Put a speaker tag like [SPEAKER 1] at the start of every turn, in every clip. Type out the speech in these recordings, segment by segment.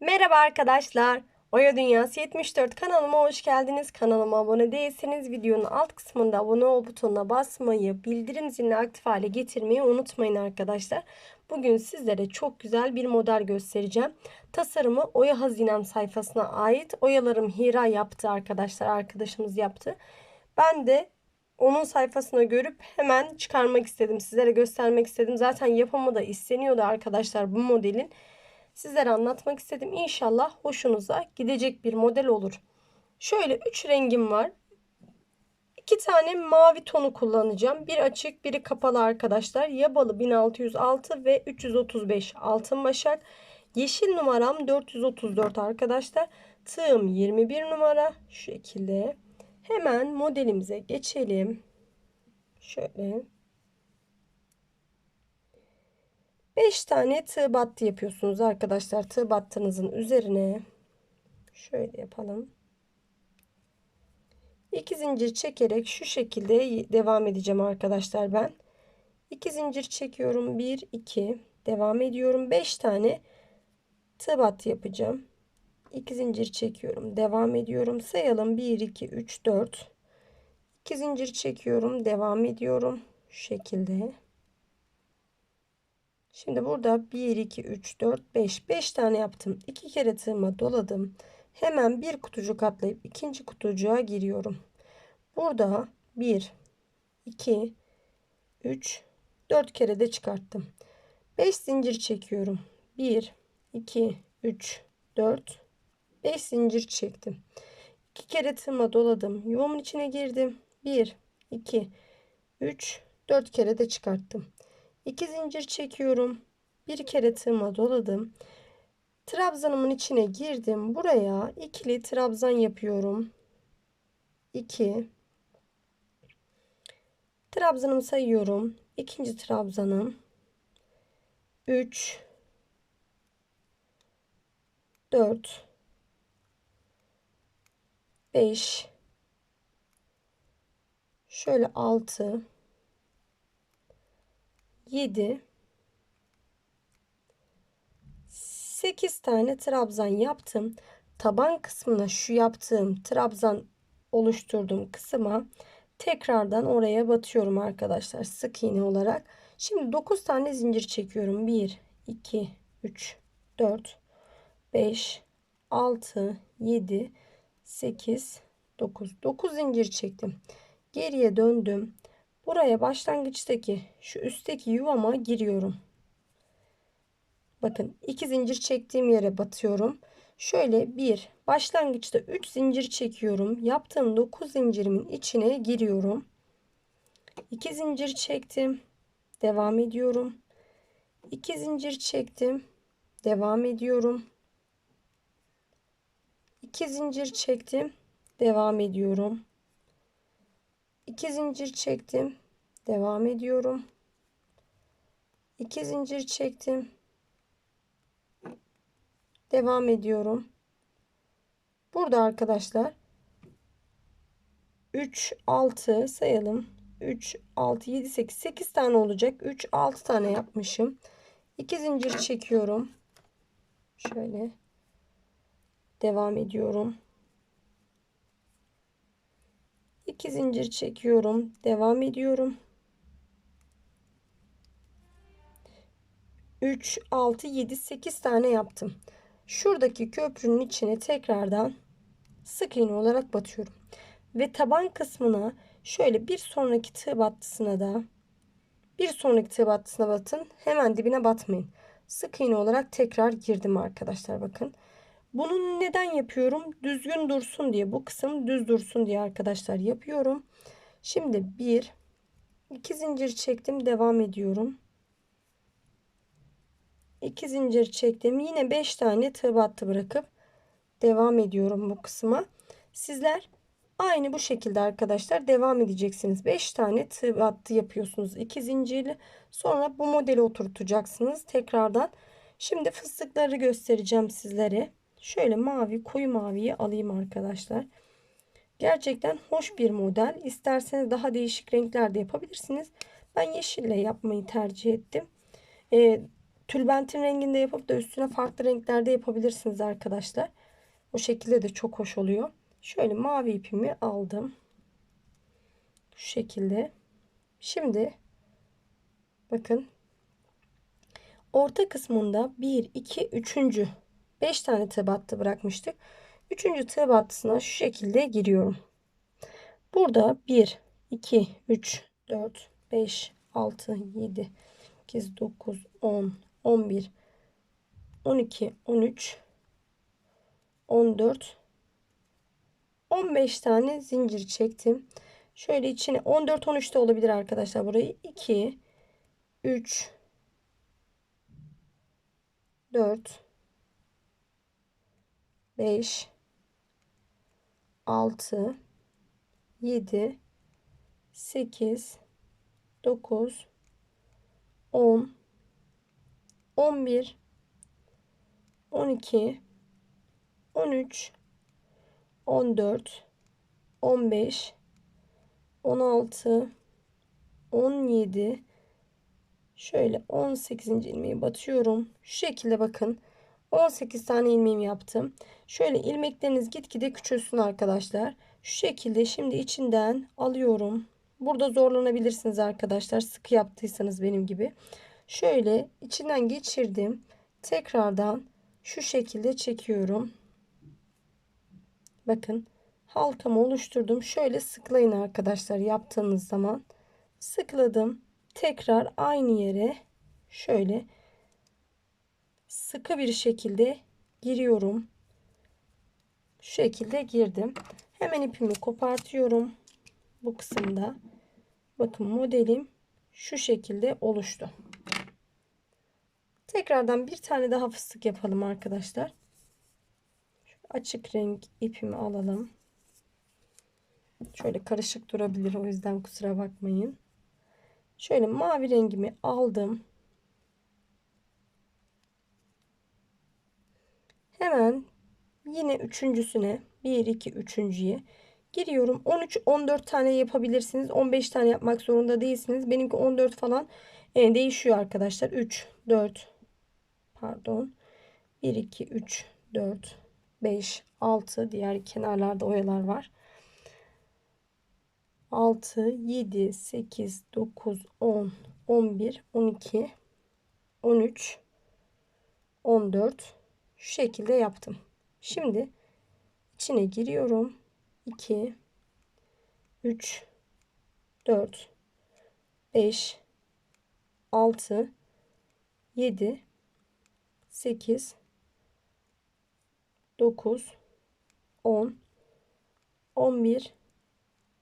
[SPEAKER 1] Merhaba arkadaşlar. Oya Dünyası 74 kanalıma hoş geldiniz. Kanalıma abone değilseniz videonun alt kısmında abone ol butonuna basmayı, bildirim zilini aktif hale getirmeyi unutmayın arkadaşlar. Bugün sizlere çok güzel bir model göstereceğim. Tasarımı Oya Hazinem sayfasına ait. Oyalarım Hira yaptı arkadaşlar. Arkadaşımız yaptı. Ben de onun sayfasına görüp hemen çıkarmak istedim. Sizlere göstermek istedim. Zaten yapımı da isteniyordu arkadaşlar bu modelin sizlere anlatmak istedim. İnşallah hoşunuza gidecek bir model olur. Şöyle 3 rengim var. 2 tane mavi tonu kullanacağım. Bir açık biri kapalı arkadaşlar. Yabalı 1606 ve 335 altın başak. Yeşil numaram 434 arkadaşlar. Tığım 21 numara. Şu şekilde. Hemen modelimize geçelim. Şöyle. 5 tane tığ battı yapıyorsunuz arkadaşlar. Tığ battınızın üzerine şöyle yapalım. 2 zincir çekerek şu şekilde devam edeceğim arkadaşlar ben. 2 zincir çekiyorum. 1 2 devam ediyorum. 5 tane tığ battı yapacağım. 2 zincir çekiyorum. Devam ediyorum. Sayalım 1 2 3 4 2 zincir çekiyorum. Devam ediyorum. Şu şekilde. Şimdi burada 1, 2, 3, 4, 5. 5 tane yaptım. 2 kere tığıma doladım. Hemen bir kutucuk atlayıp ikinci kutucuğa giriyorum. Burada 1, 2, 3, 4 kere de çıkarttım. 5 zincir çekiyorum. 1, 2, 3, 4, 5 zincir çektim. 2 kere tığıma doladım. Yuvamın içine girdim. 1, 2, 3, 4 kere de çıkarttım. 2 zincir çekiyorum. Bir kere tığıma doladım. Trabzanımın içine girdim. Buraya ikili trabzan yapıyorum. 2 Trabzanımı sayıyorum. İkinci trabzanım. 3 4 5 şöyle 6 7 8 tane trabzan yaptım. Taban kısmına şu yaptığım trabzan oluşturduğum kısma tekrardan oraya batıyorum arkadaşlar sık iğne olarak. Şimdi 9 tane zincir çekiyorum. 1 2 3 4 5 6 7 8 9 9 zincir çektim. Geriye döndüm. Buraya başlangıçtaki şu üstteki yuvama giriyorum. Bakın iki zincir çektiğim yere batıyorum. Şöyle bir başlangıçta 3 zincir çekiyorum. Yaptığım 9 zincirimin içine giriyorum. 2 zincir çektim. Devam ediyorum. 2 zincir çektim. Devam ediyorum. 2 zincir çektim. Devam ediyorum. 2 zincir çektim. Devam ediyorum. 2 zincir çektim. Devam ediyorum. Burada arkadaşlar 3 6 sayalım. 3 6 7 8 8 tane olacak. 3 6 tane yapmışım. 2 zincir çekiyorum. Şöyle devam ediyorum. 2 zincir çekiyorum. Devam ediyorum. 3, 6, 7, 8 tane yaptım. Şuradaki köprünün içine tekrardan sık iğne olarak batıyorum. Ve taban kısmına şöyle bir sonraki tığ battısına da bir sonraki tığ battısına batın. Hemen dibine batmayın. Sık iğne olarak tekrar girdim arkadaşlar bakın. Bunu neden yapıyorum? Düzgün dursun diye. Bu kısım düz dursun diye arkadaşlar yapıyorum. Şimdi bir, iki zincir çektim. Devam ediyorum. İki zincir çektim. Yine beş tane tığ battı bırakıp devam ediyorum bu kısma. Sizler aynı bu şekilde arkadaşlar devam edeceksiniz. Beş tane tığ battı yapıyorsunuz. iki zincirli. Sonra bu modeli oturtacaksınız tekrardan. Şimdi fıstıkları göstereceğim sizlere. Şöyle mavi koyu maviyi alayım arkadaşlar. Gerçekten hoş bir model. İsterseniz daha değişik renklerde yapabilirsiniz. Ben yeşille yapmayı tercih ettim. E, tülbentin renginde yapıp da üstüne farklı renklerde yapabilirsiniz arkadaşlar. O şekilde de çok hoş oluyor. Şöyle mavi ipimi aldım. Şu şekilde. Şimdi bakın orta kısmında 1, 2, 3. 5 tane tığ battı bırakmıştık. 3. tığ battısına şu şekilde giriyorum. Burada 1, 2, 3, 4, 5, 6, 7, 8, 9, 10, 11, 12, 13, 14, 15 tane zincir çektim. Şöyle içine 14 13 de olabilir arkadaşlar burayı. 2 3 4 5 6 7 8 9 10 11 12 13 14 15 16 17 şöyle 18. ilmeği batıyorum. Şu şekilde bakın. 18 tane ilmeğimi yaptım. Şöyle ilmekleriniz gitgide küçülsün arkadaşlar. Şu şekilde şimdi içinden alıyorum. Burada zorlanabilirsiniz arkadaşlar. Sıkı yaptıysanız benim gibi. Şöyle içinden geçirdim. Tekrardan şu şekilde çekiyorum. Bakın halkamı oluşturdum. Şöyle sıklayın arkadaşlar yaptığınız zaman. Sıkladım. Tekrar aynı yere şöyle sıkı bir şekilde giriyorum. Şu şekilde girdim. Hemen ipimi kopartıyorum. Bu kısımda. Bakın modelim şu şekilde oluştu. Tekrardan bir tane daha fıstık yapalım arkadaşlar. Şu açık renk ipimi alalım. Şöyle karışık durabilir o yüzden kusura bakmayın. Şöyle mavi rengimi aldım. Hemen yine üçüncüsüne 1 2 üçüncüye giriyorum. 13 14 tane yapabilirsiniz. 15 tane yapmak zorunda değilsiniz. Benimki 14 falan e, değişiyor arkadaşlar. 3 4 pardon 1 2 3 4 5 6 diğer kenarlarda oyalar var. 6 7 8 9 10 11 12 13 14 şu şekilde yaptım. Şimdi içine giriyorum. 2 3 4 5 6 7 8 9 10 11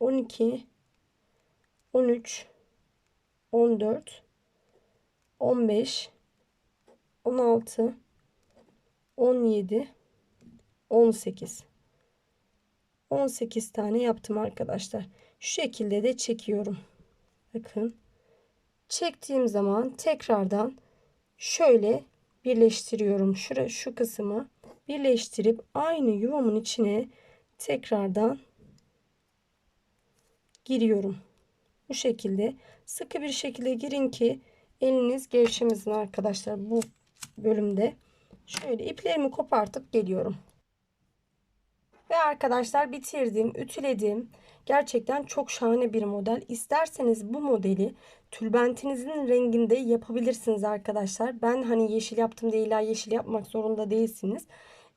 [SPEAKER 1] 12 13 14 15 16 17 18 18 tane yaptım arkadaşlar. Şu şekilde de çekiyorum. Bakın. Çektiğim zaman tekrardan şöyle birleştiriyorum. Şura, şu kısmı birleştirip aynı yuvamın içine tekrardan giriyorum. Bu şekilde sıkı bir şekilde girin ki eliniz gevşemesin arkadaşlar bu bölümde. Şöyle iplerimi kopartıp geliyorum. Ve arkadaşlar bitirdim, ütüledim. Gerçekten çok şahane bir model. İsterseniz bu modeli tülbentinizin renginde yapabilirsiniz arkadaşlar. Ben hani yeşil yaptım diye illa yeşil yapmak zorunda değilsiniz.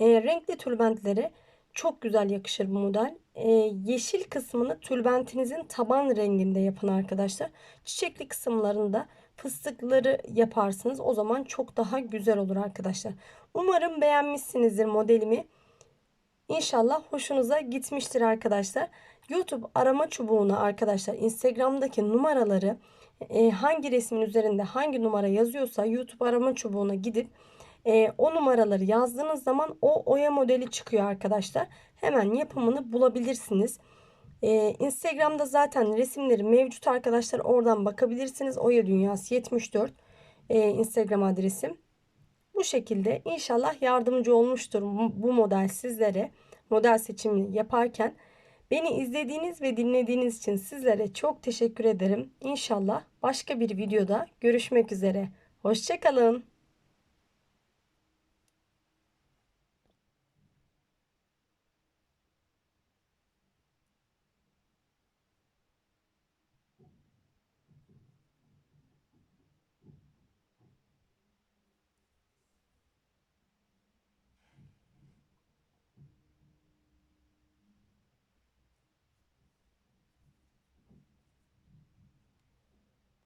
[SPEAKER 1] E, renkli tülbentlere çok güzel yakışır bu model. E, yeşil kısmını tülbentinizin taban renginde yapın arkadaşlar. Çiçekli kısımlarında da fıstıkları yaparsınız. O zaman çok daha güzel olur arkadaşlar. Umarım beğenmişsinizdir modelimi. İnşallah hoşunuza gitmiştir arkadaşlar. YouTube arama çubuğuna arkadaşlar Instagram'daki numaraları e, hangi resmin üzerinde hangi numara yazıyorsa YouTube arama çubuğuna gidip e, o numaraları yazdığınız zaman o oya modeli çıkıyor arkadaşlar. Hemen yapımını bulabilirsiniz. Ee, Instagram'da zaten resimleri mevcut arkadaşlar. Oradan bakabilirsiniz. Oya Dünyası 74 e, Instagram adresim. Bu şekilde inşallah yardımcı olmuştur bu model sizlere. Model seçimini yaparken. Beni izlediğiniz ve dinlediğiniz için sizlere çok teşekkür ederim. İnşallah başka bir videoda görüşmek üzere. Hoşçakalın.